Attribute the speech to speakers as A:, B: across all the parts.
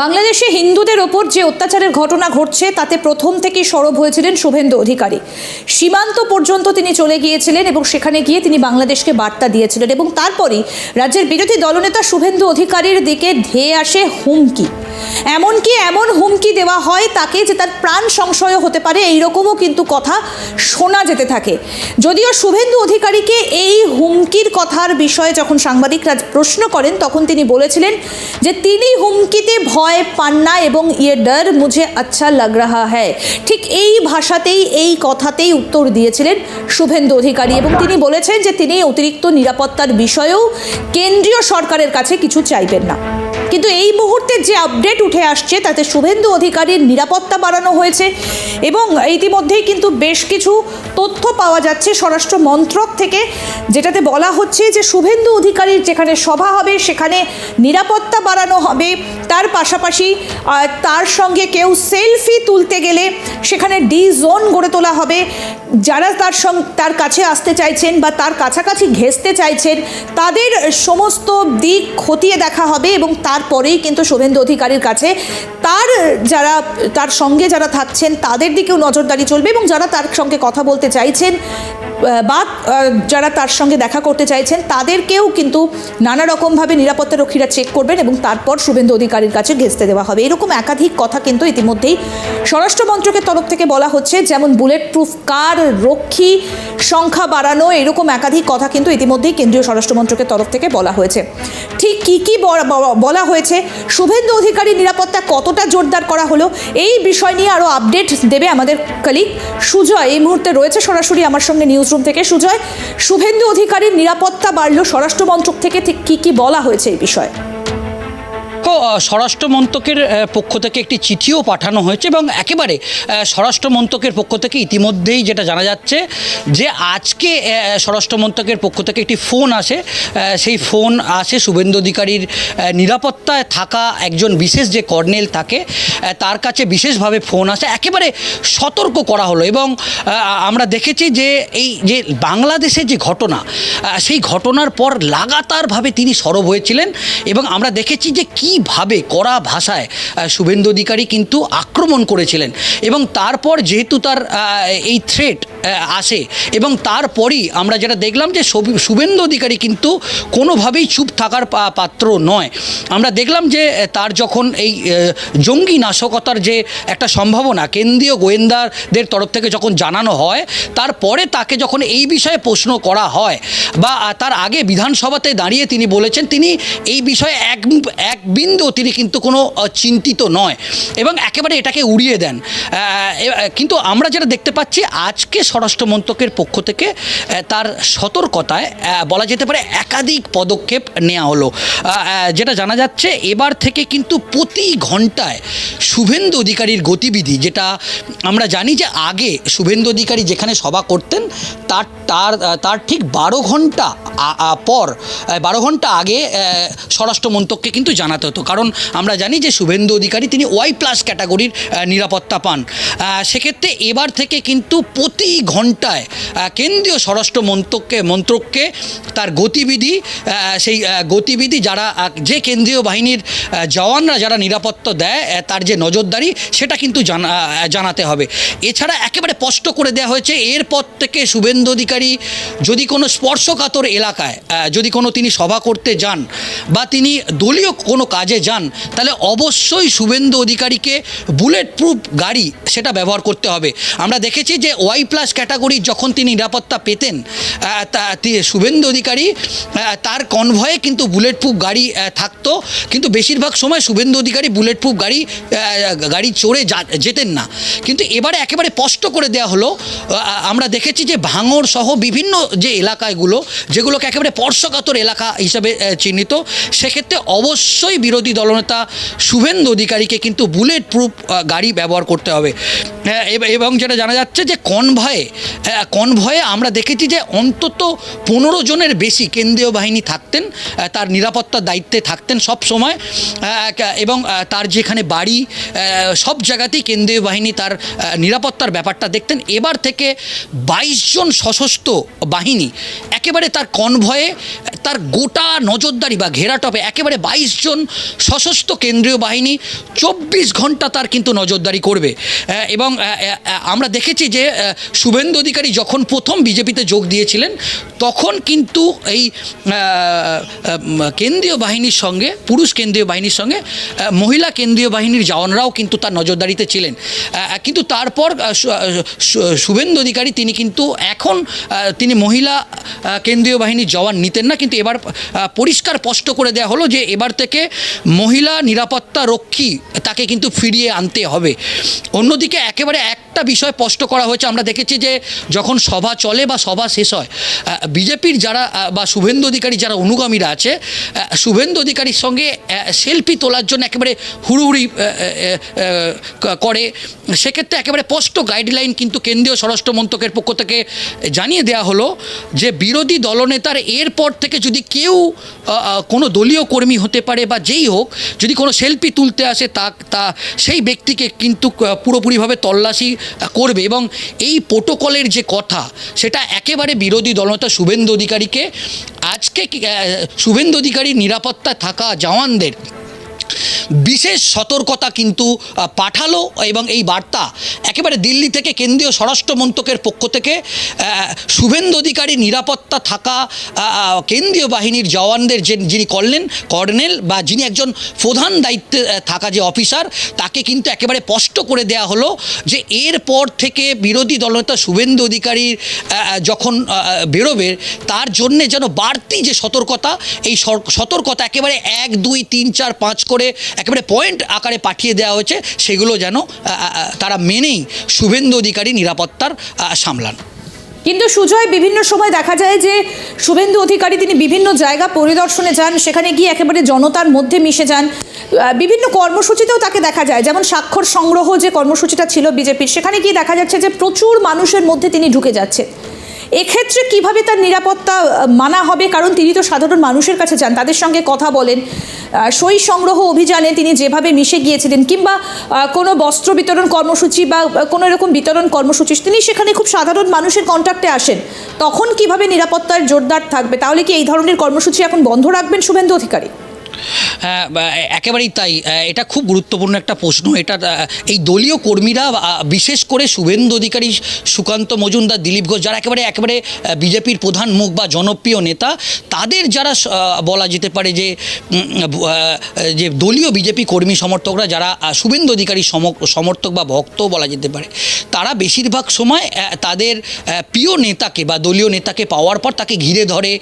A: বাংলাদেশে হিন্দুদের ওপর যে অত্যাচারের ঘটনা ঘটছে, তাতে প্রথম থেকেই সরব হয়েছিলেন শুভেন্দু অধিকারী। সীমান্ত পর্যন্ত তিনি চলে গিয়েছিলেন এবং সেখানে গিয়ে তিনি বাংলাদেশকে বার্তা দিয়েছিলেন এবং তারপরই রাজ্যের বিরোধী দলনেতা শুভেন্দু অধিকারীর দিকে ধেয়ে আসে হুমকি। এমনকি এমন হুমকি দেওয়া হয় তাকে যে তার প্রাণ সংশয় হতে পারে, এইরকমও কিন্তু কথা শোনা যেতে থাকে। যদিও শুভেন্দু অধিকারীকে এই হুমকির কথার বিষয়ে যখন সাংবাদিকরা প্রশ্ন করেন, তখন তিনি বলেছিলেন যে তিনি হুমকিতে ভয় পান না এবং ইয়ে ডর মুঝে আচ্ছা লাগ রাহা হ্যায়। ঠিক এই ভাষাতেই, এই কথাতেই উত্তর দিয়েছিলেন শুভেন্দু অধিকারী এবং তিনি বলেছেন যে তিনি অতিরিক্ত নিরাপত্তার বিষয়েও কেন্দ্রীয় সরকারের কাছে কিছু চাইবেন না। কিন্তু এই মুহূর্তে যে আপডেট উঠে আসছে, তাতে শুভেন্দু অধিকারীর নিরাপত্তা বাড়ানো হয়েছে এবং ইতিমধ্যেই কিন্তু বেশ কিছু তথ্য পাওয়া যাচ্ছে স্বরাষ্ট্র মন্ত্রক থেকে, যেটাতে বলা হচ্ছে যে শুভেন্দু অধিকারীর যেখানে সভা হবে, সেখানে নিরাপত্তা বাড়ানো হবে। তার পাশাপাশি তার সঙ্গে কেউ সেলফি তুলতে গেলে সেখানে ডি জোন গড়ে তোলা হবে। যারা তার সঙ্গে তার কাছে আসতে চাইছেন বা তার কাছাকাছি ঘেঁষতে চাইছেন, তাদের সমস্ত দিক খতিয়ে দেখা হবে এবং তারপরেই কিন্তু শুভেন্দু অধিকারীর কাছে তার যারা, তার সঙ্গে যারা থাকছেন তাদের দিকেও নজরদারি চলবে এবং যারা তার সঙ্গে কথা বলতে চাইছেন বা যারা তার সঙ্গে দেখা করতে চাইছেন তাদেরকেও কিন্তু নানা রকমভাবে নিরাপত্তা রক্ষীরা চেক করবেন এবং তারপর শুভেন্দু অধিকারীর কাছে ঘেঁচতে দেওয়া হবে। এরকম একাধিক কথা কিন্তু ইতিমধ্যেই স্বরাষ্ট্র মন্ত্রকের তরফ থেকে বলা হচ্ছে, যেমন বুলেট প্রুফ কার রক্ষী সংখ্যা বাড়ানো, এরকম একাধিক কথা কিন্তু ইতিমধ্যেই কেন্দ্রীয় স্বরাষ্ট্র মন্ত্রকের তরফ থেকে বলা হয়েছে। ঠিক কি কি বলা হয়েছে। শুভেন্দু অধিকারীর নিরাপত্তা কতটা জোরদার করা হলো, এই বিষয় নিয়ে আরও আপডেট দেবে আমাদের কলিগ সুজয়। এই মুহূর্তে রয়েছে সরাসরি আমার সঙ্গে নিউজ রুম থেকে। সুজয়, শুভেন্দু অধিকারীর নিরাপত্তা বাড়লো স্বরাষ্ট্র মন্ত্রক থেকে। ঠিক কী কী বলা হয়েছে এই বিষয়ে?
B: দেখো স্বরাষ্ট্র মন্ত্রকের পক্ষ থেকে একটি চিঠিও পাঠানো হয়েছে এবং একেবারে স্বরাষ্ট্র মন্ত্রকের পক্ষ থেকে ইতিমধ্যেই যেটা জানা যাচ্ছে যে আজকে স্বরাষ্ট্র মন্ত্রকের পক্ষ থেকে একটি ফোন আসে। সেই ফোন আসে শুভেন্দু অধিকারীর নিরাপত্তায় থাকা একজন বিশেষ যে কর্নেল থাকে তার কাছে বিশেষভাবে ফোন আসে। একেবারে সতর্ক করা হলো এবং আমরা দেখেছি যে এই যে বাংলাদেশের যে ঘটনা সেই ঘটনার পর লাগাতারভাবে তিনি সরব হয়েছিলেন এবং আমরা দেখেছি যে কীভাবে কড়া ভাষায় শুভেন্দু অধিকারী কিন্তু আক্রমণ করেছিলেন এবং তারপর যেহেতু তার এই থ্রেট আসে এবং তারপরই আমরা যেটা দেখলাম যে শুভেন্দু অধিকারী কিন্তু কোনোভাবেই চুপ থাকার পাত্র নয়। আমরা দেখলাম যে তার যখন এই জঙ্গি নাশকতার যে একটা সম্ভাবনা, কেন্দ্রীয় গোয়েন্দাদের তরফ থেকে যখন জানানো হয়, তারপরে তাকে যখন এই বিষয়ে প্রশ্ন করা হয় বা তার আগে বিধানসভাতে দাঁড়িয়ে তিনি বলেছেন, তিনি এই বিষয়ে এক এক তিনি কিন্তু কোনো চিন্তিত নয় এবং একেবারে এটাকে উড়িয়ে দেন। কিন্তু আমরা যেটা দেখতে পাচ্ছি, আজকে স্বরাষ্ট্র মন্ত্রকের পক্ষ থেকে তার সতর্কতায় বলা যেতে পারে একাধিক পদক্ষেপ নেওয়া হলো। যেটা জানা যাচ্ছে, এবার থেকে কিন্তু প্রতি ঘন্টায় শুভেন্দু অধিকারীর গতিবিধি, যেটা আমরা জানি যে আগে শুভেন্দু অধিকারী যেখানে সভা করতেন, তার তার তার ঠিক বারো ঘণ্টা পর বারো ঘণ্টা আগে স্বরাষ্ট্র মন্ত্রককে কিন্তু জানাতে হতো কারণ আমরা জানি যে শুভেন্দু অধিকারী তিনি ওয়াই প্লাস ক্যাটাগরির নিরাপত্তা পান। সেক্ষেত্রে এবার থেকে কিন্তু প্রতি ঘন্টায় কেন্দ্রীয় স্বরাষ্ট্র মন্ত্রককে মন্ত্রককে তার গতিবিধি সেই গতিবিধি যারা যে কেন্দ্রীয় বাহিনীর জওয়ানরা যারা নিরাপত্তা দেয় তার যে নজরদারি, সেটা কিন্তু জানা জানাতে হবে। এছাড়া একেবারে স্পষ্ট করে দেওয়া হয়েছে, এরপর থেকে শুভেন্দু অধিকারী যদি কোনো স্পর্শকাতর এলাকায় যদি কোনো তিনি সভা করতে যান বা তিনি দলীয় কোনো কাজে যান, তাহলে অবশ্যই শুভেন্দু অধিকারীকে বুলেট প্রুফ গাড়ি সেটা ব্যবহার করতে হবে। আমরা দেখেছি যে ওয়াই প্লাস ক্যাটাগরির যখন তিনি নিরাপত্তা পেতেন শুভেন্দু অধিকারী তার কনভয়ে কিন্তু বুলেট প্রুফ গাড়ি থাকতো। কিন্তু বেশিরভাগ সময় শুভেন্দু অধিকারী বুলেট প্রুফ গাড়ি গাড়ি চড়ে যেতেন না। কিন্তু এবারে একেবারে স্পষ্ট করে দেওয়া হলো আমরা দেখেছি যে ভাঙড় সহ বিভিন্ন যে এলাকাগুলো, যেগুলোকে একেবারে স্পর্শকাতর এলাকা হিসাবে চিহ্নিত, সেক্ষেত্রে অবশ্যই বিরোধী দলনেতা শুভেন্দু অধিকারীকে কিন্তু বুলেট প্রুফ গাড়ি ব্যবহার করতে হবে। আহ, এবং যেটা জানা যাচ্ছে যে কনভয়ে কনভয়ে আমরা দেখেছি যে অন্তত পনেরো জনের বেশি কেন্দ্রীয় বাহিনী থাকতেন তার নিরাপত্তার দায়িত্বে থাকতেন সব সময় এবং তার যেখানে বাড়ি সব জায়গাতেই কেন্দ্রীয় বাহিনী তার নিরাপত্তার ব্যাপারটা দেখতেন। এবার থেকে বাইশ জন সশস্ত্র বাহিনী একেবারে তার কনভয়ে তার গোটা নজরদারি বা ঘেরাটপে একেবারে বাইশ জন সশস্ত্র কেন্দ্রীয় বাহিনী চব্বিশ ঘণ্টা তার কিন্তু নজরদারি করবে। এবং আমরা দেখেছি যে শুভেন্দু অধিকারী যখন প্রথম বিজেপিতে যোগ দিয়েছিলেন, তখন কিন্তু এই কেন্দ্রীয় বাহিনীর সঙ্গে, পুরুষ কেন্দ্রীয় বাহিনীর সঙ্গে মহিলা কেন্দ্রীয় বাহিনীর জওয়ানরাও কিন্তু তার নজরদারিতে ছিলেন। কিন্তু তারপর শুভেন্দু অধিকারী তিনি কিন্তু এখন তিনি মহিলা কেন্দ্রীয় বাহিনীর জওয়ান নিতেন না, কিন্তু এবার পরিষ্কার স্পষ্ট করে দেওয়া হলো যে, এবার থেকে মহিলা নিরাপত্তা রক্ষী তাকে কিন্তু ফিরিয়ে আনতে হবে। অন্যদিকে একেবারে একটা বিষয় স্পষ্ট করা হয়েছে, আমরা দেখেছি যে যখন সভা চলে বা সভা শেষ হয় বিজেপির যারা বা শুভেন্দু অধিকারী যারা অনুগামীরা আছে শুভেন্দু অধিকারীর সঙ্গে সেলফি তোলার জন্য একেবারে হুড়ুহুড়ি করে। সেক্ষেত্রে একেবারে স্পষ্ট গাইডলাইন কিন্তু কেন্দ্রীয় স্বরাষ্ট্র মন্ত্রকের পক্ষ থেকে জানিয়ে দেওয়া হলো যে বিরোধী দলনেতার এরপর থেকে যদি কেউ কোনো দলীয় কর্মী হতে পারে বা যেই হোক, যদি কোনো সেলফি তুলতে আসে, তা তা সেই ব্যক্তিকে কিন্তু পুরোপুরিভাবে তল্লাশি করবে এবং এই প্রোটোকলের যে কথা, সেটা একেবারে বিরোধী দলনেতা শুভেন্দু অধিকারীকে, আজকে শুভেন্দু অধিকারীর নিরাপত্তা থাকা জওয়ানদের বিশেষ সতর্কতা কিন্তু পাঠালো এবং এই বার্তা একেবারে দিল্লি থেকে কেন্দ্রীয় স্বরাষ্ট্র মন্ত্রকের পক্ষ থেকে শুভেন্দু অধিকারী নিরাপত্তা থাকা কেন্দ্রীয় বাহিনীর জওয়ানদের যে যিনি করলেন কর্নেল বা যিনি একজন প্রধান দায়িত্বে থাকা যে অফিসার, তাকে কিন্তু একেবারে স্পষ্ট করে দেয়া হলো যে এরপর থেকে বিরোধী দলনেতা শুভেন্দু অধিকারীর যখন বেরোবে, তার জন্যে যেন বাড়তি যে সতর্কতা, এই সতর্কতা একেবারে এক, দুই, তিন, চার, পাঁচ করে একেবারে পয়েন্ট আকারে পাঠিয়ে দেওয়া হয়েছে, সেগুলো যেন তারা মেনেই শুভেন্দু অধিকারী নিরাপত্তার সামলান।
A: কিন্তু সুজয়, বিভিন্ন সময় দেখা যায় যে শুভেন্দু অধিকারী তিনি বিভিন্ন জায়গা পরিদর্শনে যান, সেখানে গিয়ে একেবারে জনতার মধ্যে মিশে যান। বিভিন্ন কর্মসূচিতেও তাকে দেখা যায়, যেমন স্বাক্ষর সংগ্রহ যে কর্মসূচিটা ছিল বিজেপির, সেখানে গিয়ে দেখা যাচ্ছে যে প্রচুর মানুষের মধ্যে তিনি ঢুকে যাচ্ছেন এক্ষেত্রে কীভাবে তার নিরাপত্তা মানা হবে? কারণ তিনি তো সাধারণ মানুষের কাছে যান, তাদের সঙ্গে কথা বলেন। সই সংগ্রহ অভিযানে তিনি যেভাবে মিশে গিয়েছিলেন, কিংবা কোনো বস্ত্র বিতরণ কর্মসূচি বা কোনো এরকম বিতরণ কর্মসূচি, তিনি সেখানে খুব সাধারণ মানুষের কন্ট্যাক্টে আসেন। তখন কীভাবে নিরাপত্তার জোরদার থাকবে? তাহলে কি এই ধরনের কর্মসূচি এখন বন্ধ রাখবেন শুভেন্দু অধিকারী?
B: একেবারেই তাই। এটা খুব গুরুত্বপূর্ণ একটা প্রশ্ন। এটা এই দলীয় কর্মীরা বিশেষ করে শুভেন্দু অধিকারী সুকান্ত মজুমদার দিলীপ ঘোষ যারা একেবারে একেবারে বিজেপির প্রধান মুখ বা জনপ্রিয় নেতা তাদের যারা বলা যেতে পারে যে যে দলীয় বিজেপি কর্মী সমর্থকরা যারা শুভেন্দু অধিকারী সম- সমর্থক বা ভক্তও বলা যেতে পারে তারা বেশিরভাগ সময় তাদের প্রিয় নেতাকে বা দলীয় নেতাকে পাওয়ার পর তাকে ঘিরে ধরে।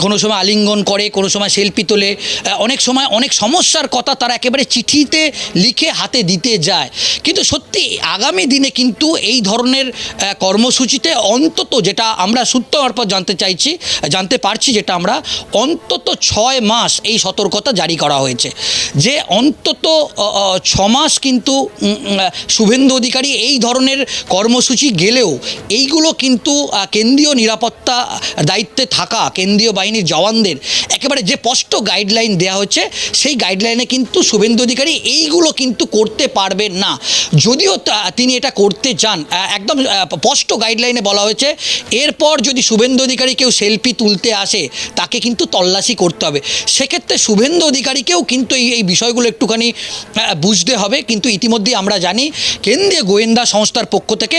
B: কোনো সময় আলিঙ্গন করে কোনো সময় সেলফি তোলে। আহ, অনেক সময় অনেক সমস্যার কথা তারা একেবারে চিঠিতে লিখে হাতে দিতে যায়। কিন্তু সত্যি আগামী দিনে কিন্তু এই ধরনের কর্মসূচিতে অন্তত যেটা আমরা সূত্র মারফত জানতে চাইছি, জানতে পারছি যেটা আমরা, অন্তত ছয় মাস এই সতর্কতা জারি করা হয়েছে। যে অন্তত ছ মাস কিন্তু শুভেন্দু অধিকারী এই ধরনের কর্মসূচি গেলেও এইগুলো কিন্তু কেন্দ্রীয় নিরাপত্তা দায়িত্বে থাকা, কেন্দ্রীয় বাহিনীর জওয়ানদের একেবারে যে স্পষ্ট গাইডলাইন দেওয়া হচ্ছে সেই গাইডলাইনে কিন্তু শুভেন্দু অধিকারী এইগুলো কিন্তু করতে পারবেন না। যদিও তিনি এটা করতে আহ, একদম স্পষ্ট গাইডলাইনে বলা হয়েছে এরপর যদি শুভেন্দু অধিকারী কেউ সেলফি তুলতে আসে তাকে কিন্তু তল্লাশি করতে হবে। সেক্ষেত্রে শুভেন্দু অধিকারীকেও কিন্তু এই এই বিষয়গুলো একটুখানি বুঝতে হবে। কিন্তু ইতিমধ্যেই আমরা জানি কেন্দ্রীয় গোয়েন্দা সংস্থার পক্ষ থেকে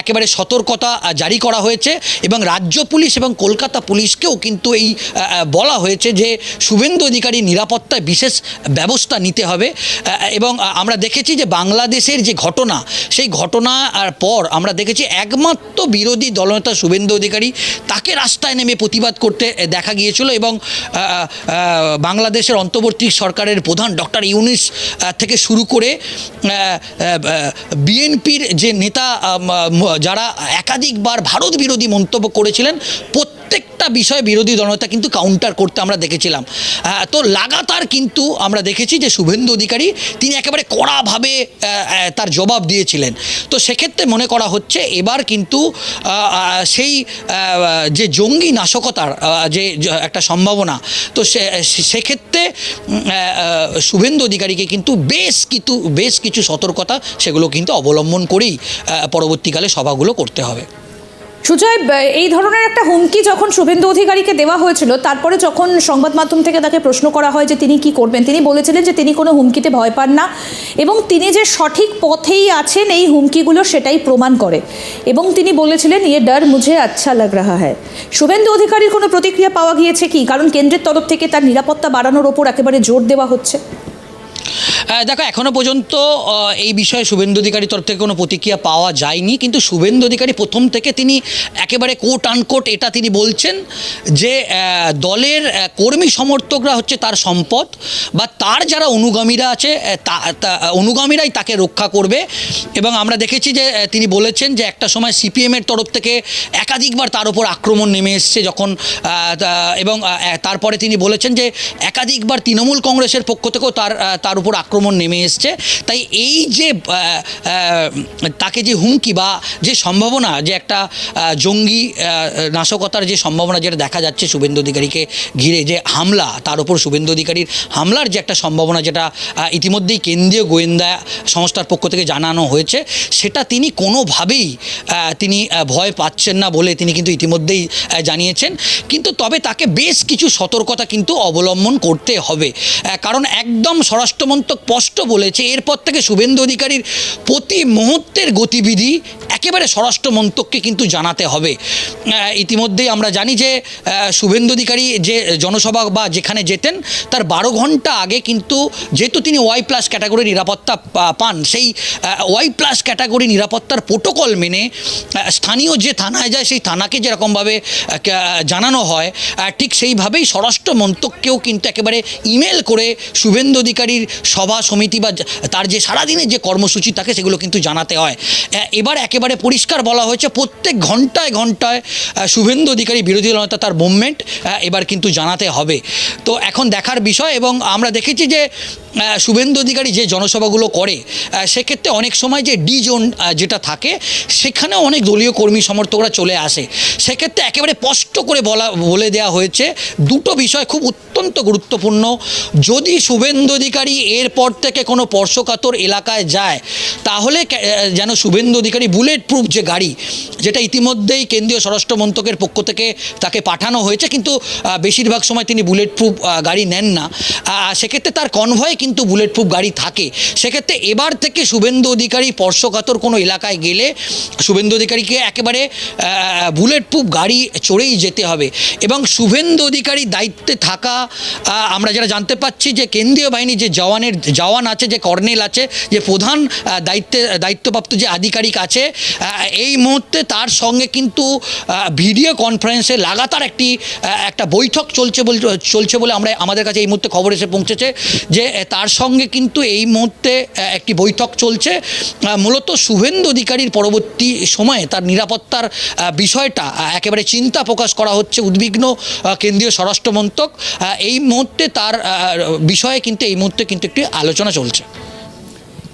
B: একেবারে সতর্কতা জারি করা হয়েছে এবং রাজ্য পুলিশ এবং কলকাতা পুলিশকেও কিন্তু এই বলা হয়েছে যে শুভেন্দু অধিকারী নিরাপত্তায় বিশেষ ব্যবস্থা নিতে হবে। এবং আমরা দেখেছি যে বাংলাদেশের যে ঘটনা, সেই ঘটনা আর পর আমরা দেখেছি একমাত্র বিরোধী দলনেতা শুভেন্দু অধিকারী, তাকে রাস্তায় নেমে প্রতিবাদ করতে দেখা গিয়েছিল এবং বাংলাদেশের অন্তর্বর্তী সরকারের প্রধান ডক্টর ইউনিস থেকে শুরু করে বিএনপির যে নেতা যারা একাধিকবার ভারত বিরোধী মন্তব্য করেছিলেন প্রত্যেকটা বিষয়ে বিরোধী দলনেতা কিন্তু কাউন্টার করতে আমরা দেখেছিলাম। তো লাগাতার কিন্তু আমরা দেখেছি যে শুভেন্দু অধিকারী, তিনি একেবারে কড়াভাবে তার জবাব দিয়েছিলেন। তো সেক্ষেত্রে মনে করা হচ্ছে এবার কিন্তু সেই যে জঙ্গি নাশকতার যে একটা সম্ভাবনা, তো সেক্ষেত্রে শুভেন্দু অধিকারীকে কিন্তু বেশ কিছু বেশ কিছু সতর্কতা সেগুলো কিন্তু অবলম্বন করেই পরবর্তীকালে সভাগুলো করতে হবে।
A: সুজয় এই ধরনের একটা হুমকি যখন শুভেন্দু অধিকারীকে দেওয়া হয়েছিল, তারপরে যখন সংবাদ মাধ্যম থেকে তাকে প্রশ্ন করা হয় যে তিনি কি করবেন, তিনি বলেছিলেন যে তিনি কোনো হুমকিতে ভয় পান না এবং তিনি যে সঠিক পথেই আছেন, এই হুমকিগুলো সেটাই প্রমাণ করে এবং তিনি বলেছিলেন ইয়ে ডর, মুঝে আচ্ছা লাগ রাহা হ্যায়। শুভেন্দু অধিকারীর কোনো প্রতিক্রিয়া পাওয়া গিয়েছে কি? কারণ কেন্দ্রের তরফ থেকে তার নিরাপত্তা বাড়ানোর ওপর একেবারে জোর দেওয়া হচ্ছে।
B: দেখো, এখনও পর্যন্ত এই বিষয়ে শুভেন্দু অধিকারীর তরফ থেকে কোনো প্রতিক্রিয়া পাওয়া যায়নি, কিন্তু শুভেন্দু অধিকারী প্রথম থেকে তিনি একেবারে কোট আনকোট এটা তিনি বলছেন যে দলের কর্মী সমর্থকরা হচ্ছে তার সম্পদ বা তার যারা অনুগামীরা আছে অনুগামীরাই তাকে রক্ষা করবে। এবং আমরা দেখেছি যে তিনি বলেছেন যে একটা সময় সিপিএমের তরফ থেকে একাধিকবার তার উপর আক্রমণ নেমে এসছে যখন এবং তারপরে তিনি বলেছেন যে, একাধিকবার তৃণমূল কংগ্রেসের পক্ষ থেকেও তার তার উপর আক্রমণ নেমে এসছে। তাই এই যে তাকে যে হুমকি বা যে সম্ভাবনা, যে একটা জঙ্গি নাশকতার যে সম্ভাবনা যেটা দেখা যাচ্ছে শুভেন্দু অধিকারীকে ঘিরে যে হামলা, তার উপর শুভেন্দু অধিকারীর হামলার যে একটা সম্ভাবনা যেটা ইতিমধ্যেই কেন্দ্রীয় গোয়েন্দা সংস্থার পক্ষ থেকে জানানো হয়েছে, সেটা তিনি কোনোভাবেই তিনি ভয় পাচ্ছেন না বলে তিনি কিন্তু ইতিমধ্যেই জানিয়েছেন। কিন্তু তবে তাকে বেশ কিছু সতর্কতা কিন্তু অবলম্বন করতে হবে। কারণ একদম স্বরাষ্ট্রমন্ত্রক স্পষ্ট বলেছে, এরপর থেকে শুভেন্দু অধিকারীর প্রতি মুহূর্তের গতিবিধি একেবারে স্বরাষ্ট্র মন্ত্রককে কিন্তু জানাতে হবে। ইতিমধ্যেই আমরা জানি যে শুভেন্দু অধিকারী যে জনসভা বা যেখানে যেতেন, তার বারো ঘণ্টা আগে কিন্তু যেহেতু তিনি ওয়াই প্লাস ক্যাটাগরি নিরাপত্তা পান, সেই ওয়াই প্লাস ক্যাটাগরি নিরাপত্তার প্রোটোকল মেনে স্থানীয় যে থানায় যায়, সেই থানাকে যেরকমভাবে জানানো হয় ঠিক সেইভাবেই স্বরাষ্ট্র মন্ত্রককেও কিন্তু একেবারে ইমেল করে শুভেন্দু অধিকারীর সভা সমিতি বা তার যে সারাদিনের যে কর্মসূচি থাকে সেগুলো কিন্তু জানাতে হয়। এবার একেবারে পরিষ্কার বলা হয়েছে, প্রত্যেক ঘন্টায় ঘন্টায় শুভেন্দু অধিকারী, বিরোধী দলনেতা তার মুভমেন্ট এবার কিন্তু জানাতে হবে। তো এখন দেখার বিষয় এবং আমরা দেখেছি যে শুভেন্দু অধিকারী যে জনসভাগুলো করে সেক্ষেত্রে অনেক সময় যে ডি জোন যেটা থাকে, সেখানেও অনেক দলীয় কর্মী সমর্থকরা চলে আসে। সেক্ষেত্রে একেবারে স্পষ্ট করে বলা, বলে দেওয়া হয়েছে, দুটো বিষয় খুব অত্যন্ত গুরুত্বপূর্ণ। যদি শুভেন্দু অধিকারী এরপর থেকে কোনো স্পর্শকাতর এলাকায় যায়, তাহলে যেন শুভেন্দু অধিকারী বুলেট প্রুফ যে গাড়ি, যেটা ইতিমধ্যেই কেন্দ্রীয় স্বরাষ্ট্র মন্ত্রকের পক্ষ থেকে তাকে পাঠানো হয়েছে, কিন্তু বেশিরভাগ সময় তিনি বুলেট প্রুফ গাড়ি নেন না। সেক্ষেত্রে তার কনভয়ে কিন্তু বুলেট প্রুফ গাড়ি থাকে। সেক্ষেত্রে এবার থেকে শুভেন্দু অধিকারী স্পর্শকাতর কোনো এলাকায় গেলে, শুভেন্দু অধিকারীকে একেবারে বুলেট প্রুফ গাড়ি চড়েই যেতে হবে। এবং শুভেন্দু অধিকারী দায়িত্বে থাকা আমরা যারা জানতে পাচ্ছি যে কেন্দ্রীয় বাহিনী যে জওয়ানের জওয়ান আছে, যে কর্নেল আছে, যে প্রধান দায়িত্বে, দায়িত্বপ্রাপ্ত যে আধিকারিক আছে এই মুহূর্তে তার সঙ্গে কিন্তু ভিডিও কনফারেন্সে লাগাতার একটি একটা বৈঠক চলছে বল, চলছে বলে আমরা, আমাদের কাছে এই মুহূর্তে খবর এসে পৌঁছেছে, যে তার সঙ্গে কিন্তু এই মুহূর্তে একটি বৈঠক চলছে। মূলত শুভেন্দু অধিকারীর পরবর্তী সময়ে তার নিরাপত্তার বিষয়টা একেবারে চিন্তা প্রকাশ করা হচ্ছে উদ্বিগ্ন কেন্দ্রীয় স্বরাষ্ট্রমন্ত্রক। এই মুহূর্তে তার বিষয়ে কিন্তু, এই মুহূর্তে কিন্তু একটি আলোচনা চলছে।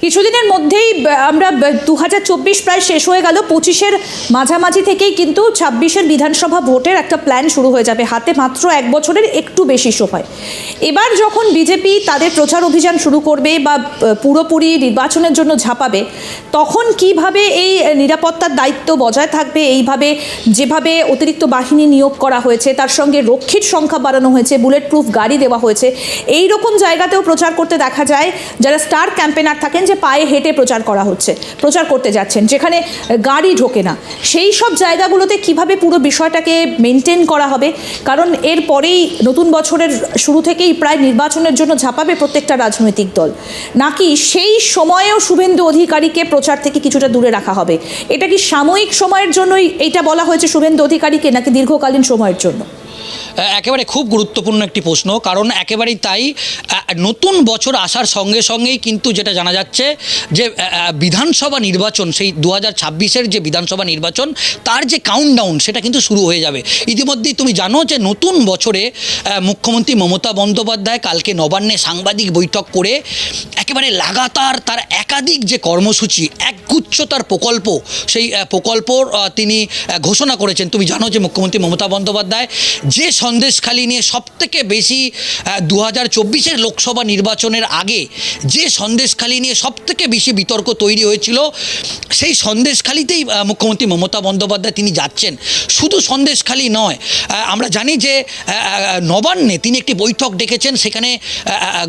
A: কিছুদিনের মধ্যেই আমরা দু হাজার চব্বিশ প্রায় শেষ হয়ে গেল। পঁচিশের মাঝামাঝি থেকেই কিন্তু ছাব্বিশের বিধানসভা ভোটের একটা প্ল্যান শুরু হয়ে যাবে। হাতে মাত্র এক বছরের একটু বেশি সময়। এবার যখন বিজেপি তাদের প্রচার অভিযান শুরু করবে বা পুরোপুরি নির্বাচনের জন্য ঝাঁপাবে, তখন কীভাবে এই নিরাপত্তার দায়িত্ব বজায় থাকবে, এইভাবে যেভাবে অতিরিক্ত বাহিনী নিয়োগ করা হয়েছে, তার সঙ্গে রক্ষীর সংখ্যা বাড়ানো হয়েছে বুলেট প্রুফ গাড়ি দেওয়া হয়েছে এই রকম জায়গাতেও প্রচার করতে দেখা যায়, যারা স্টার ক্যাম্পেনার থাকেন যে পায়ে হেঁটে প্রচার করা হচ্ছে, প্রচার করতে যাচ্ছেন, যেখানে গাড়ি ঢোকে না। সেই সব জায়গাগুলোতে কীভাবে পুরো বিষয়টাকে মেনটেন করা হবে? কারণ এর পরেই নতুন বছরের শুরু থেকেই প্রায় নির্বাচনের জন্য ঝাঁপাবে প্রত্যেকটা রাজনৈতিক দল। নাকি সেই সময়েও শুভেন্দু অধিকারীকে প্রচার থেকে কিছুটা দূরে রাখা হবে? এটা কি সাময়িক সময়ের জন্যই এইটা বলা হয়েছে শুভেন্দু অধিকারীকে, নাকি দীর্ঘকালীন সময়ের জন্য?
B: একেবারে খুব গুরুত্বপূর্ণ একটি প্রশ্ন কারণ একেবারেই তাই নতুন বছর আসার সঙ্গে সঙ্গেই কিন্তু যেটা জানা যাচ্ছে যে বিধানসভা নির্বাচন সেই দু হাজার যে বিধানসভা নির্বাচন তার যে কাউন্টডাউন সেটা কিন্তু শুরু হয়ে যাবে। ইতিমধ্যেই তুমি জানো যে নতুন বছরে মুখ্যমন্ত্রী মমতা বন্দ্যোপাধ্যায় কালকে নবান্নে সাংবাদিক বৈঠক করে একেবারে লাগাতার তার একাধিক যে কর্মসূচি একগুচ্ছ তার প্রকল্প সেই আহ, প্রকল্পর তিনি ঘোষণা করেছেন। তুমি জানো যে মুখ্যমন্ত্রী মমতা বন্দ্যোপাধ্যায় যে সন্দেশখালি নিয়ে সবথেকে বেশি দু হাজার চব্বিশের লোকসভা নির্বাচনের আগে যে সন্দেশখালি নিয়ে সবথেকে বেশি বিতর্ক তৈরি হয়েছিল, সেই সন্দেশখালিতেই মুখ্যমন্ত্রী মমতা বন্দ্যোপাধ্যায় তিনি যাচ্ছেন। শুধু সন্দেশখালি নয় আমরা জানি যে নবান্নে তিনি একটি বৈঠক ডেকেছেন, সেখানে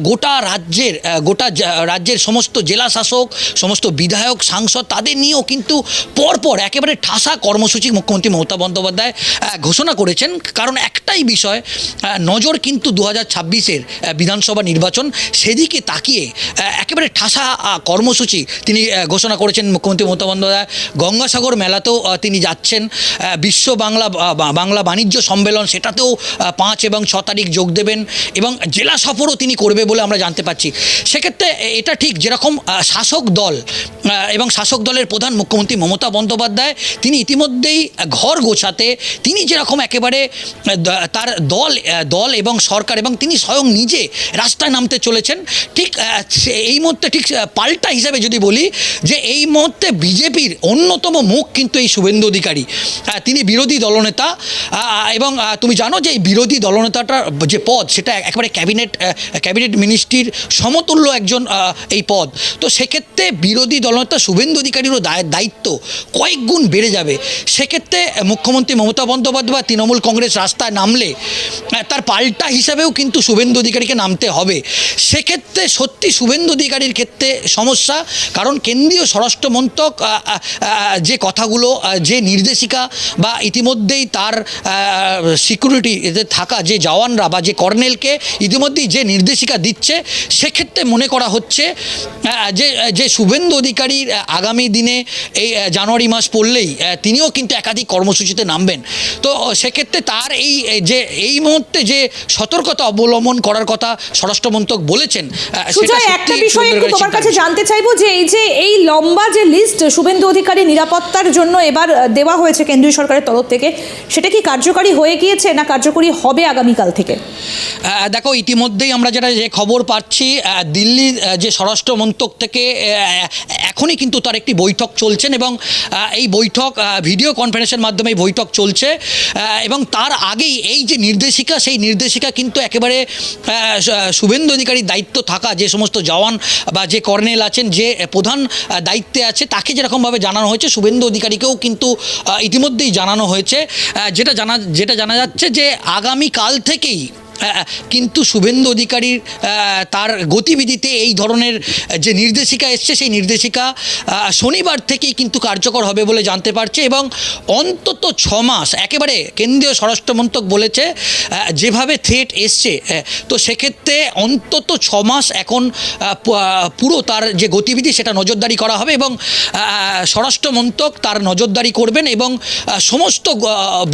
B: গোটা রাজ্যের গোটা রাজ্যের সমস্ত জেলা শাসক সমস্ত বিধায়ক, সাংসদ, তাদের নিয়েও কিন্তু পরপর একেবারে ঠাসা কর্মসূচি মুখ্যমন্ত্রী মমতা বন্দ্যোপাধ্যায় ঘোষণা করেছেন। কারণ একটাই বিষয় নজর কিন্তু দু হাজার ছাব্বিশের বিধানসভা নির্বাচন, সেদিকে তাকিয়ে একেবারে ঠাসা কর্মসূচি তিনি ঘোষণা করেছেন মুখ্যমন্ত্রী মমতা বন্দ্যোপাধ্যায়। গঙ্গাসাগর মেলাতেও তিনি যাচ্ছেন বিশ্ব বাংলা বাংলা বাণিজ্য সম্মেলন, সেটাতেও পাঁচ এবং ছ তারিখ যোগ দেবেন এবং জেলা সফরও তিনি করবে বলে আমরা জানতে পারছি। সেক্ষেত্রে এটা ঠিক যেরকম শাসক দল এবং শাসক দলের প্রধান মুখ্যমন্ত্রী মমতা বন্দ্যোপাধ্যায়, তিনি ইতিমধ্যেই ঘর গোছাতে, তিনি যেরকম একেবারে তার দল দল এবং সরকার এবং তিনি স্বয়ং নিজে রাস্তায় নামতে চলেছেন। ঠিক এই মুহূর্তে ঠিক পাল্টা হিসাবে যদি বলি যে এই মুহূর্তে বিজেপির অন্যতম মুখ কিন্তু এই শুভেন্দু অধিকারী। তিনি বিরোধী দলনেতা এবং তুমি জানো যে এই বিরোধী দলনেতাটার যে পদ, সেটা একেবারে ক্যাবিনেট ক্যাবিনেট মিনিস্ট্রির সমতুল্য একজন এই পদ। তো সেক্ষেত্রে বিরোধী দলনেতা শুভেন্দু অধিকারীরও দায়- দায়িত্ব কয়েক গুণ বেড়ে যাবে। সেক্ষেত্রে মুখ্যমন্ত্রী মমতা বন্দ্যোপাধ্যায় তৃণমূল কংগ্রেস রাস্তায় নামলে তার পাল্টা হিসাবেও কিন্তু শুভেন্দু অধিকারীকে নামতে হবে। সেক্ষেত্রে সত্যি শুভেন্দু অধিকারীর ক্ষেত্রে সমস্যা কারণ কেন্দ্রীয় আহ, আহ, যে কথাগুলো যে নির্দেশিকা বা ইতিমধ্যেই তার সিকিউরিটি থাকা যে জওয়ানরা বা যে কর্নেলকে ইতিমধ্যেই যে নির্দেশিকা দিচ্ছে সেক্ষেত্রে মনে করা হচ্ছে যে যে শুভেন্দু অধিকারীর আগামী দিনে এই জানুয়ারি মাস পড়লেই তিনিও কিন্তু একাধিক কর্মসূচিতে নামবেন। তো সেক্ষেত্রে তার এই যে এই মুহূর্তে যে সতর্কতা অবলম্বন করার কথা স্বরাষ্ট্রমন্ত্রক বলেছেন সেটা
A: একটা বিষয় একটু তোমার কাছে জানতে চাইব যে এই যে এই লম্বা যে লিস্ট শুভেন্দু অধিকারী নিরাপত্তার জন্য এবার দেওয়া হয়েছে কেন্দ্রীয় সরকারের তরফ থেকে সেটা কি কার্যকারী হয়ে গিয়েছে না কার্যকরী হবে আগামীকাল থেকে?
B: দেখো ইতিমধ্যেই আমরা যেটা যে খবর পাচ্ছি দিল্লির যে স্বরাষ্ট্র মন্ত্রক থেকে এখনই কিন্তু তার একটি বৈঠক চলছেন এবং এই বৈঠক ভিডিও কনফারেন্সের মাধ্যমে এই বৈঠক চলছে এবং তার আগেই এই যে নির্দেশিকা সেই নির্দেশিকা কিন্তু একেবারে শুভেন্দু অধিকারীর দায়িত্ব থাকা যে সমস্ত জওয়ান বা যে কর্নেল আছেন যে প্রধান দায়িত্বে আছে তাকে যেরকমভাবে জানানো হয়েছে শুভেন্দু অধিকারীকেও কিন্তু ইতিমধ্যেই জানানো হয়েছে। যেটা জানা যেটা জানা যাচ্ছে যে আগামীকাল থেকেই আহ, কিন্তু শুভেন্দু অধিকারীর তার গতিবিধিতে এই ধরনের যে নির্দেশিকা এসছে, সেই নির্দেশিকা শনিবার থেকেই কিন্তু কার্যকর হবে বলে জানতে পারছে এবং অন্তত ছ মাস, একেবারে কেন্দ্রীয় স্বরাষ্ট্রমন্ত্রক বলেছে যেভাবে থ্রেট এসছে তো সেক্ষেত্রে অন্তত ছ মাস এখন পুরো তার যে গতিবিধি সেটা নজরদারি করা হবে এবং স্বরাষ্ট্রমন্ত্রক তার নজরদারি করবেন এবং সমস্ত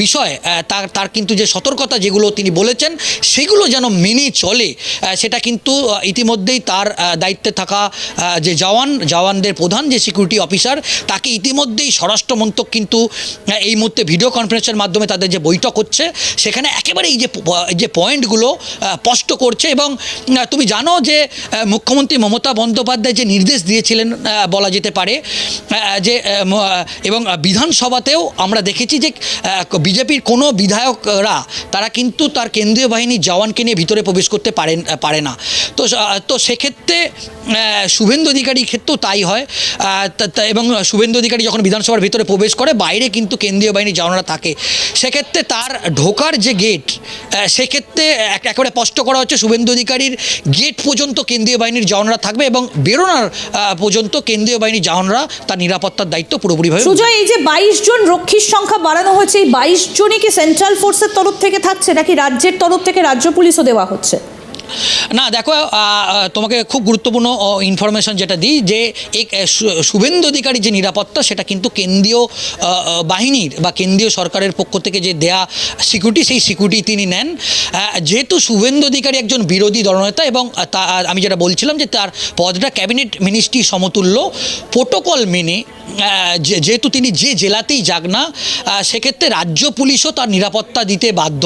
B: বিষয় তার তার কিন্তু যে সতর্কতা যেগুলো তিনি বলেছেন সেগুলো যেন মেনে চলে সেটা কিন্তু ইতিমধ্যেই তার দায়িত্বে থাকা যে জওয়ান, জওয়ানদের প্রধান যে সিকিউরিটি অফিসার তাকে ইতিমধ্যেই স্বরাষ্ট্রমন্ত্রক কিন্তু এই মুহূর্তে ভিডিও কনফারেন্সের মাধ্যমে তাদের যে বৈঠক হচ্ছে, সেখানে একেবারে এই যে যে পয়েন্টগুলো স্পষ্ট করছে এবং তুমি জানো যে মুখ্যমন্ত্রী মমতা বন্দ্যোপাধ্যায় যে নির্দেশ দিয়েছিলেন বলা যেতে পারে যে এবং বিধানসভাতেও আমরা দেখেছি যে বিজেপির কোনো বিধায়করা, তারা কিন্তু তার কেন্দ্রীয় বাহিনীর জওয়ানকে নিয়ে ভিতরে প্রবেশ করতে পারেন, পারে না। তো তো সেক্ষেত্রে শুভেন্দু অধিকারীর ক্ষেত্রেও তাই হয়। এবং শুভেন্দু অধিকারী যখন বিধানসভার ভিতরে প্রবেশ করে, বাইরে কিন্তু কেন্দ্রীয় বাহিনীর জওয়ানরা থাকে। সেক্ষেত্রে তার ঢোকার যে গেট সেক্ষেত্রে এক- একেবারে স্পষ্ট করা হচ্ছে শুভেন্দু অধিকারীর গেট পর্যন্ত কেন্দ্রীয় বাহিনীর জওয়ানরা থাকবে এবং বেরোনোর পর্যন্ত কেন্দ্রীয় বাহিনীর জওয়ানরা তার নিরাপত্তার দায়িত্ব পুরোপুরিভাবে
A: সুজয়, এই যে বাইশ জন রক্ষীর সংখ্যা বাড়ানো হয়েছে এই বাইশ জনই কি সেন্ট্রাল ফোর্সের তরফ থেকে থাকছে, নাকি রাজ্যের তরফ থেকে রাজ্য পুলিশও দেওয়া হচ্ছে।
B: না, দেখো তোমাকে খুব গুরুত্বপূর্ণ ইনফরমেশন যেটা দিই যে শুভেন্দু অধিকারী যে নিরাপত্তা, সেটা কিন্তু কেন্দ্রীয় বাহিনীর বা কেন্দ্রীয় সরকারের পক্ষ থেকে যে দেয়া সিকিউরিটি সেই সিকিউরিটি তিনি নেন। যেহেতু শুভেন্দু অধিকারী একজন বিরোধী দলনেতা এবং তা, আমি যেটা বলছিলাম যে তার পদটা ক্যাবিনেট মিনিস্ট্রি সমতুল্য প্রোটোকল মেনে যেহেতু তিনি যে জেলাতেই যাক না সেক্ষেত্রে রাজ্য পুলিশও তার নিরাপত্তা দিতে বাধ্য।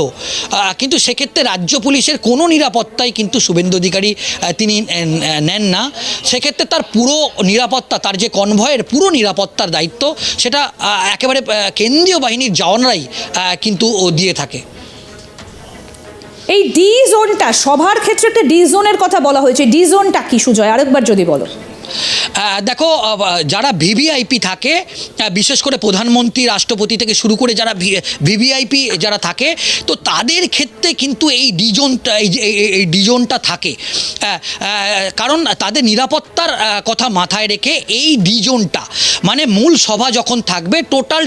B: কিন্তু সেক্ষেত্রে রাজ্য পুলিশের কোনো নিরাপত্তাই কিন্তু শুভেন্দু অধিকারী তিনি নেন না। সেক্ষেত্রে তার পুরো নিরাপত্তা, তার যে কনভয়ের পুরো নিরাপত্তার দায়িত্ব, সেটা একেবারে কেন্দ্রীয় বাহিনীর জওয়ানরাই কিন্তু দিয়ে থাকে।
A: এই ডি জোনটা সবার ক্ষেত্রে একটা ডি জোনের কথা বলা হয়েছে। ডি জোনটা কি, সুজয়? আরেকবার যদি বলো।
B: দেখো যারা ভিভিআইপি থাকে বিশেষ করে প্রধানমন্ত্রী, রাষ্ট্রপতি থেকে শুরু করে যারা ভিভিআইপি যারা থাকে, তো তাদের ক্ষেত্রে কিন্তু এই ডিজোনটা এই ডিজোনটা থাকে। কারণ তাদের নিরাপত্তার কথা মাথায় রেখে এই ডিজোনটা মানে মূল সভা যখন থাকবে, টোটাল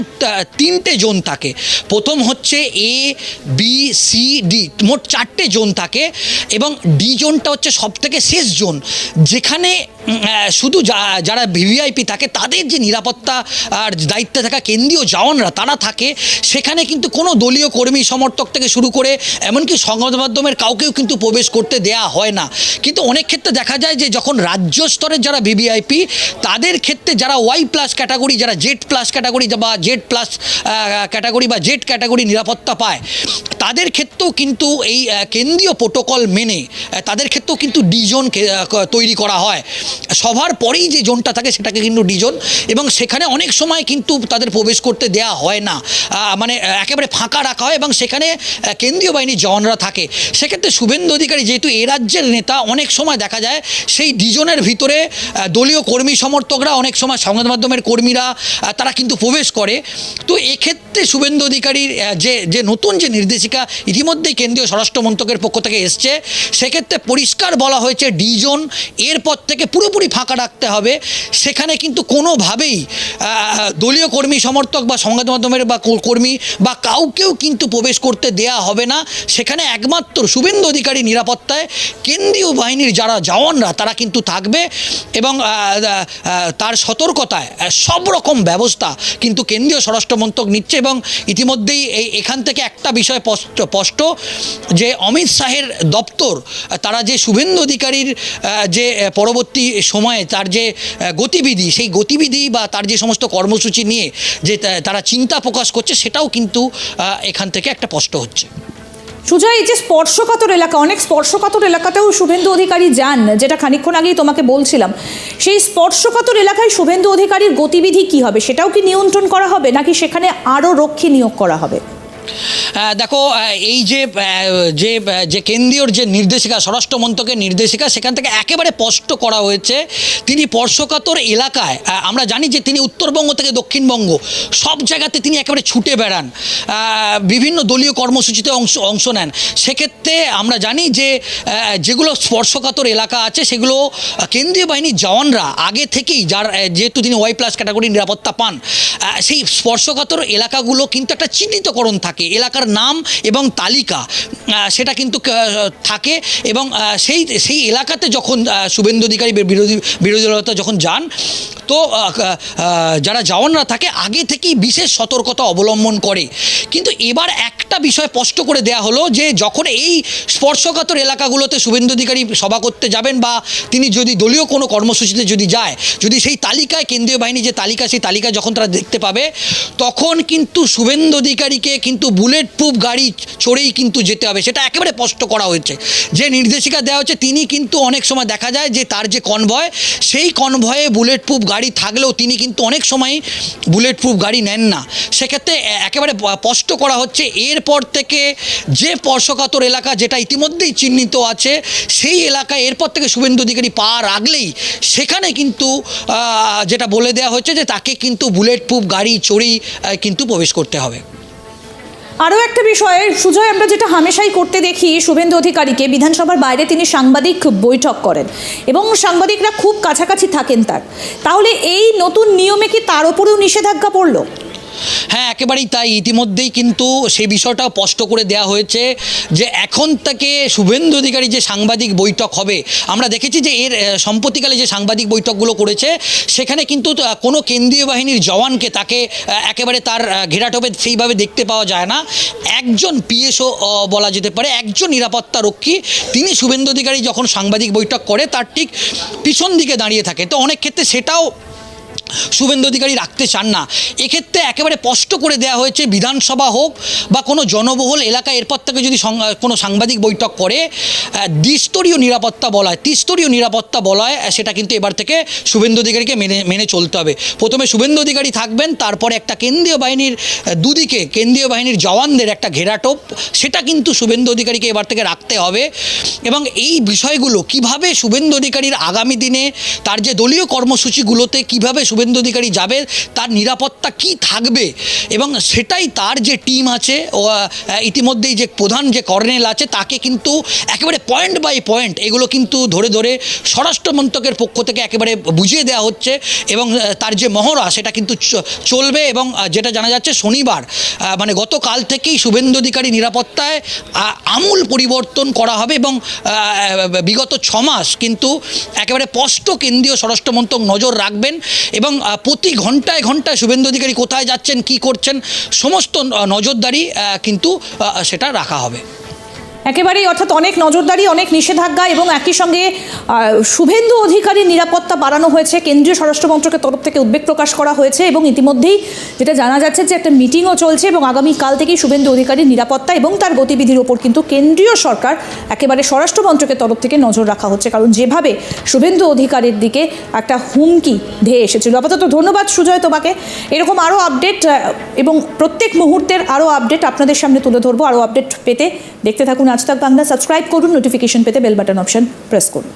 B: তিনটে জোন থাকে। প্রথম হচ্ছে এ, বি, সি, ডি, মোট চারটে জোন থাকে এবং ডি জোনটা হচ্ছে সব থেকে শেষ জোন। যেখানে শুধু যারা ভিভিআইপি থাকে, তাদের যে নিরাপত্তা আর দায়িত্বে থাকা কেন্দ্রীয় জওয়ানরা, তারা থাকে, সেখানে কিন্তু কোনো দলীয় কর্মী সমর্থক থেকে শুরু করে, এমনকি সংবাদ মাধ্যমের কাউকেও কিন্তু প্রবেশ করতে দেয়া হয় না। কিন্তু অনেক ক্ষেত্রে দেখা যায় যে, যখন রাজ্য স্তরের যারা ভিভিআইপি তাদের ক্ষেত্রে যারা ওয়াই প্লাস ক্যাটাগরি যারা জেড প্লাস ক্যাটাগরি বা জেড প্লাস ক্যাটাগরি বা জেড ক্যাটাগরি নিরাপত্তা পায়, তাদের ক্ষেত্রেও কিন্তু এই কেন্দ্রীয় প্রোটোকল মেনে তাদের ক্ষেত্রেও কিন্তু ডিজন তৈরি করা হয়। সবার পরেই যে জোনটা থাকে সেটাকে কিন্তু ডিজোন, এবং সেখানে অনেক সময় কিন্তু তাদের প্রবেশ করতে দেয়া হয় না। মানে একেবারে ফাঁকা রাখা হয়, এবং সেখানে কেন্দ্রীয় বাহিনীর জওয়ানরা থাকে। সেক্ষেত্রে শুভেন্দু অধিকারী যেহেতু এ রাজ্যের নেতা, অনেক সময় দেখা যায় সেই ডিজনের ভিতরে দলীয় কর্মী সমর্থকরা, অনেক সময় সংবাদ মাধ্যমের কর্মীরা তারা কিন্তু প্রবেশ করে। তো এক্ষেত্রে শুভেন্দু অধিকারীর যে যে নতুন যে নির্দেশিকা ইতিমধ্যেই কেন্দ্রীয় স্বরাষ্ট্র মন্ত্রকের পক্ষ থেকে এসছে, সেক্ষেত্রে পরিষ্কার বলা হয়েছে ডিজন এরপর থেকে পুরোপুরি ফাঁকা রাখতে হবে। সেখানে কিন্তু কোনোভাবেই দলীয় কর্মী, সমর্থক বা সংবাদ মাধ্যমের বা কর্মী বা কাউকেও কিন্তু প্রবেশ করতে দেয়া হবে না। সেখানে একমাত্র শুভেন্দু অধিকারী নিরাপত্তায়, কেন্দ্রীয় বাহিনীর যারা জওয়ানরা, তারা কিন্তু থাকবে এবং তার সতর্কতায় সব রকম ব্যবস্থা কিন্তু কেন্দ্রীয় স্বরাষ্ট্র মন্ত্রক নিচ্ছে এবং ইতিমধ্যেই এই, এখান থেকে একটা বিষয় স্পষ্ট যে অমিত শাহের দপ্তর, তারা যে শুভেন্দু অধিকারীর যে পরবর্তী সময়ে তার যে গতিবিধি, সেই গতিবিধি বা তার যে সমস্ত কর্মসূচি নিয়ে যে তারা চিন্তা প্রকাশ করছে, সেটাও কিন্তু এখান থেকে একটা স্পষ্ট হচ্ছে।
A: সুজয়, এই যে স্পর্শকাতর এলাকা, অনেক স্পর্শকাতর এলাকাতেও শুভেন্দু অধিকারী যান, যেটা খানিকক্ষণ আগেই তোমাকে বলছিলাম। সেই স্পর্শকাতর এলাকায় শুভেন্দু অধিকারীর গতিবিধি কি হবে? সেটাও কি নিয়ন্ত্রণ করা হবে, নাকি সেখানে আরও রক্ষী নিয়োগ করা হবে?
B: দেখো এই যে যে যে কেন্দ্রীয় যে নির্দেশিকা স্বরাষ্ট্র মন্ত্রকের নির্দেশিকা, সেখান থেকে একেবারে স্পষ্ট করা হয়েছে, তিনি স্পর্শকাতর এলাকায় আমরা জানি যে তিনি উত্তরবঙ্গ থেকে দক্ষিণবঙ্গ, সব জায়গাতে তিনি একেবারে ছুটে বেড়ান বিভিন্ন দলীয় কর্মসূচিতে অংশ অংশ নেন। সেক্ষেত্রে আমরা জানি যে যেগুলো স্পর্শকাতর এলাকা আছে, সেগুলো কেন্দ্রীয় বাহিনীর জওয়ানরা আগে থেকেই, যার যেহেতু তিনি ওয়াই প্লাস ক্যাটাগরি নিরাপত্তা পান সেই স্পর্শকাতর এলাকাগুলো কিন্তু একটা চিহ্নিতকরণ থাকে। এলাকার নাম এবং তালিকা সেটা কিন্তু থাকে এবং সেই সেই এলাকাতে যখন শুভেন্দু অধিকারী বিরোধী বিরোধী দলতা যখন যান, তো যারা জওয়ানরা থাকে, আগে থেকেই বিশেষ সতর্কতা অবলম্বন করে। কিন্তু এবার একটা বিষয় স্পষ্ট করে দেয়া হলো যে, যখন এই স্পর্শকাতর এলাকাগুলোতে শুভেন্দু অধিকারী সভা করতে যাবেন বা তিনি যদি দলীয় কোনো কর্মসূচিতে যদি যায়, যদি সেই তালিকায়, কেন্দ্রীয় বাহিনী যে তালিকা, সেই তালিকা যখন তারা দেখতে পাবে, তখন কিন্তু শুভেন্দু অধিকারীকে কিন্তু বুলেট প্রুফ গাড়ি চড়েই কিন্তু যেতে হবে, সেটা একেবারে স্পষ্ট করা হয়েছে। যে নির্দেশিকা দেওয়া হচ্ছে তিনি কিন্তু অনেক সময় দেখা যায় যে তার যে কনভয় সেই কনভয়ে বুলেট প্রুফ গাড়ি থাকলেও তিনি কিন্তু অনেক সময় বুলেট প্রুফ গাড়ি নেন না। সেক্ষেত্রে একেবারে স্পষ্ট করা হচ্ছে, এরপর থেকে যে স্পর্শকাতর এলাকা যেটা ইতিমধ্যেই চিহ্নিত আছে, সেই এলাকায় এরপর থেকে শুভেন্দু অধিকারী পা রাখলেই সেখানে কিন্তু যেটা বলে দেওয়া হচ্ছে যে তাকে কিন্তু বুলেট প্রুফ গাড়ি চড়েই কিন্তু প্রবেশ করতে হবে।
A: আরও একটা বিষয়ে, সুজয়, আমরা যেটা হামেশাই করতে দেখি, শুভেন্দু অধিকারীকে বিধানসভার বাইরে তিনি সাংবাদিক বৈঠক করেন এবং সাংবাদিকরা খুব কাছাকাছি থাকেন তার। তাহলে এই নতুন নিয়মে কি তার ওপরেও নিষেধাজ্ঞা পড়ল?
B: হ্যাঁ একেবারেই তাই। ইতিমধ্যেই কিন্তু সেই বিষয়টাও স্পষ্ট করে দেওয়া হয়েছে যে এখন থেকে শুভেন্দু অধিকারী যে সাংবাদিক বৈঠক হবে, আমরা দেখেছি যে এর সম্প্রতিকালে যে সাংবাদিক বৈঠকগুলো করেছে, সেখানে কিন্তু কোনো কেন্দ্রীয় বাহিনীর জওয়ানকে তাকে একেবারে তার ঘেরাটোপে সেইভাবে দেখতে পাওয়া যায় না। একজন পিএসও বলা যেতে পারে, একজন নিরাপত্তা রক্ষী, তিনি শুভেন্দু অধিকারী যখন সাংবাদিক বৈঠক করে, তার ঠিক পিছন দিকে দাঁড়িয়ে থাকে। তো অনেক ক্ষেত্রে সেটাও শুভেন্দু অধিকারী রাখতে চান না। এক্ষেত্রে একেবারে স্পষ্ট করে দেওয়া হয়েছে, বিধানসভা হোক বা কোনো জনবহুল এলাকা, এরপর থেকে যদি কোনো সাংবাদিক বৈঠক করে দ্বিস্তরীয় নিরাপত্তা বলা হয়, ত্রিস্তরীয় নিরাপত্তা বলায় সেটা কিন্তু এবার থেকে শুভেন্দু অধিকারীকে মেনে মেনে চলতে হবে। প্রথমে শুভেন্দু অধিকারী থাকবেন, তারপরে একটা কেন্দ্রীয় বাহিনীর দুদিকে কেন্দ্রীয় বাহিনীর জওয়ানদের একটা ঘেরাটোপ, সেটা কিন্তু শুভেন্দু অধিকারীকে এবার থেকে রাখতে হবে। এবং এই বিষয়গুলো, কীভাবে শুভেন্দু অধিকারীর আগামী দিনে তার যে দলীয় কর্মসূচিগুলোতে, কীভাবে শুভেন্দু অধিকারী যাবে, তার নিরাপত্তা কি থাকবে? এবং সেটাই তার যে টিম আছে ইতিমধ্যেই যে প্রধান যে কর্নেল আছে, তাকে কিন্তু একেবারে পয়েন্ট বাই পয়েন্ট এগুলো কিন্তু ধরে ধরে স্বরাষ্ট্র মন্ত্রকের পক্ষ থেকে একেবারে বুঝিয়ে দেওয়া হচ্ছে এবং তার যে মহড়া সেটা কিন্তু চলবে এবং যেটা জানা যাচ্ছে শনিবার মানে গতকাল থেকেই শুভেন্দু অধিকারী নিরাপত্তায় আমূল পরিবর্তন করা হবে এবং বিগত ছমাস কিন্তু একেবারে স্পষ্ট কেন্দ্রীয় স্বরাষ্ট্রমন্ত্রক নজর রাখবেন এবং আহ, প্রতি ঘন্টায় ঘন্টায় শুভেন্দু অধিকারী কোথায় যাচ্ছেন কি করছেন সমস্ত নজরদারি কিন্তু সেটা রাখা হবে।
A: একেবারেই অর্থাৎ অনেক নজরদারি, অনেক নিষেধাজ্ঞা এবং একই সঙ্গে শুভেন্দু অধিকারীর নিরাপত্তা বাড়ানো হয়েছে। কেন্দ্রীয় স্বরাষ্ট্র মন্ত্রকের তরফ থেকে উদ্বেগ প্রকাশ করা হয়েছে এবং ইতিমধ্যেই যেটা জানা যাচ্ছে যে একটা মিটিংও চলছে এবং আগামীকাল থেকেই শুভেন্দু অধিকারীর নিরাপত্তা এবং তার গতিবিধির ওপর কিন্তু কেন্দ্রীয় সরকার একেবারে স্বরাষ্ট্র মন্ত্রকের তরফ থেকে নজর রাখা হচ্ছে। কারণ যেভাবে শুভেন্দু অধিকারীর দিকে একটা হুমকি ধেয়ে এসেছিল। আপাতত ধন্যবাদ সুজয় তোমাকে। এরকম আরও আপডেট এবং প্রত্যেক মুহূর্তের আরও আপডেট আপনাদের সামনে তুলে ধরবো। আরও আপডেট পেতে দেখতে থাকুন আজ তাক বাংলা সাবস্ক্রাইব করুন নোটিফিকেশন পেতে বেল বাটন অপশন প্রেস করুন।